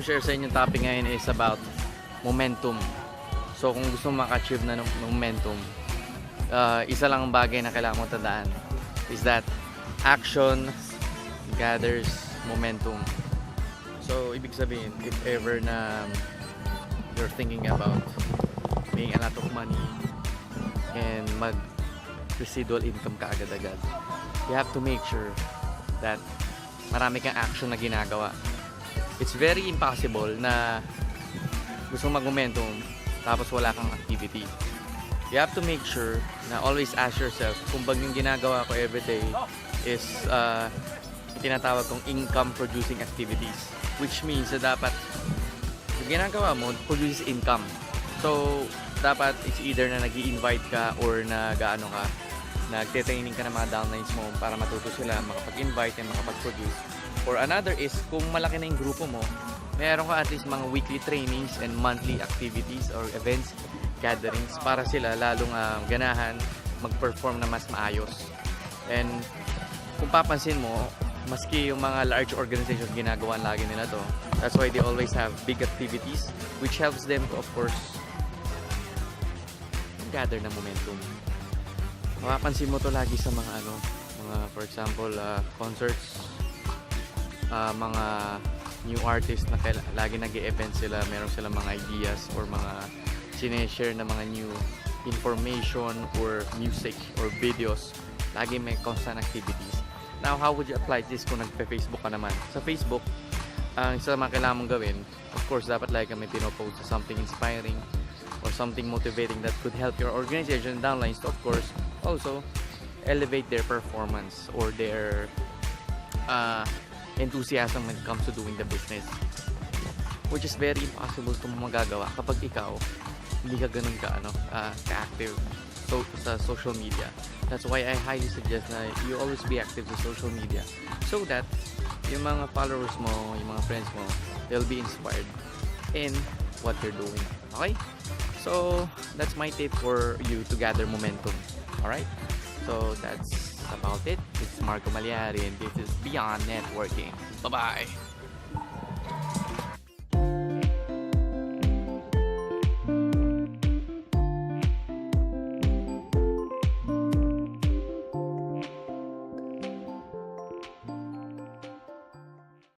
kong share sa inyong topic ngayon is about momentum. So kung gusto mo maka-achieve na ng momentum, uh, isa lang ang bagay na kailangan mo tandaan is that action gathers momentum. So ibig sabihin, if ever na you're thinking about making a lot of money and mag residual income ka agad-agad, you have to make sure that marami kang action na ginagawa. It's very impossible na gusto mong mag-momentum tapos wala kang activity. You have to make sure na always ask yourself kung bag yung ginagawa ko everyday is uh, tinatawag kong income producing activities which means na dapat yung ginagawa mo produces income. So, dapat it's either na nag invite ka or nag-ano ka, nagte-training ka ng mga downlines mo para matuto sila makapag-invite and makapag-produce. Or another is, kung malaki na yung grupo mo, meron ka at least mga weekly trainings and monthly activities or events, gatherings para sila lalong ah, ganahan mag-perform na mas maayos. And kung papansin mo, maski yung mga large organizations ginagawa lagi nila to. That's why they always have big activities which helps them to of course gather ng momentum. Mapapansin mo to lagi sa mga ano, mga for example, uh, concerts, uh, mga new artists na kaila- lagi nag event sila, meron silang mga ideas or mga sineshare na mga new information or music or videos. Lagi may constant activities. Now, how would you apply this kung nagpe-Facebook ka naman? Sa Facebook, ang isa sa mga kailangan mong gawin, of course, dapat lagi kami pinopost sa something inspiring or something motivating that could help your organization downlines to, of course, also elevate their performance or their uh, enthusiasm when it comes to doing the business. Which is very impossible kung magagawa kapag ikaw hindi ka ganun ka, ano, uh, ka-active so, sa social media. That's why I highly suggest na you always be active sa social media so that yung mga followers mo, yung mga friends mo, they'll be inspired in what you're doing. Okay? So, that's my tip for you to gather momentum. Alright? So, that's about it. It's Marco Magliari and this is Beyond Networking. Bye-bye!